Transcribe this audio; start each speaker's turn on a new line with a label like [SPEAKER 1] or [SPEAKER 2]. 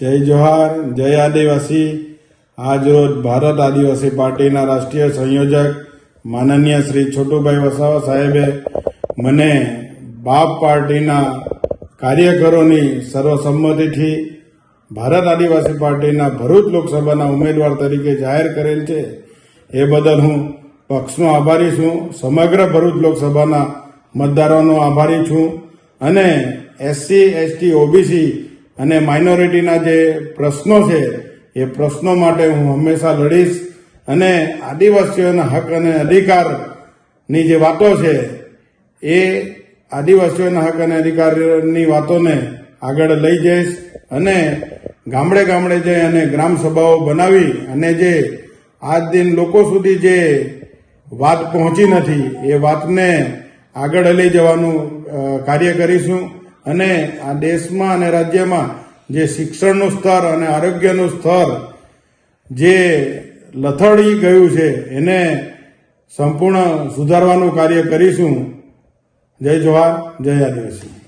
[SPEAKER 1] જય જોહાર, જય આદિવાસી. આજરોજ ભારત આદિવાસી પાર્ટીના રાષ્ટ્રીય સંયોજક માનનીય શ્રી છોટુભાઈ વસાવા સાહેબે મને બાપ પાર્ટીના કાર્યકરોની સર્વસંમતિથી ભારત આદિવાસી પાર્ટીના ભરૂચ લોકસભાના ઉમેદવાર તરીકે જાહેર કરેલ છે. એ બદલ હું પક્ષનો આભારી છું. સમગ્ર ભરૂચ લોકસભાના મતદારોનો આભારી છું. અને એસસી, એસટી, ઓબીસી અને માઇનોરિટીના જે પ્રશ્નો છે, એ પ્રશ્નો માટે હું હંમેશા લડીશ. અને આદિવાસીઓના હક અને અધિકારની જે વાતો છે, એ આદિવાસીઓના હક અને અધિકારની વાતોને આગળ લઈ જઈશ. અને ગામડે ગામડે જઈ અને ગ્રામ સભાઓ બનાવી અને જે આજ દિન લોકો સુધી જે વાત પહોંચી નથી, એ વાતને આગળ લઈ જવાનું કાર્ય કરીશું. અને આ દેશમાં અને રાજ્યમાં જે શિક્ષણનું સ્તર અને આરોગ્યનું સ્તર જે લથડી ગયું છે, એને સંપૂર્ણ સુધારવાનું કાર્ય કરીશું. જય જવાહર, જય આદિવાસી.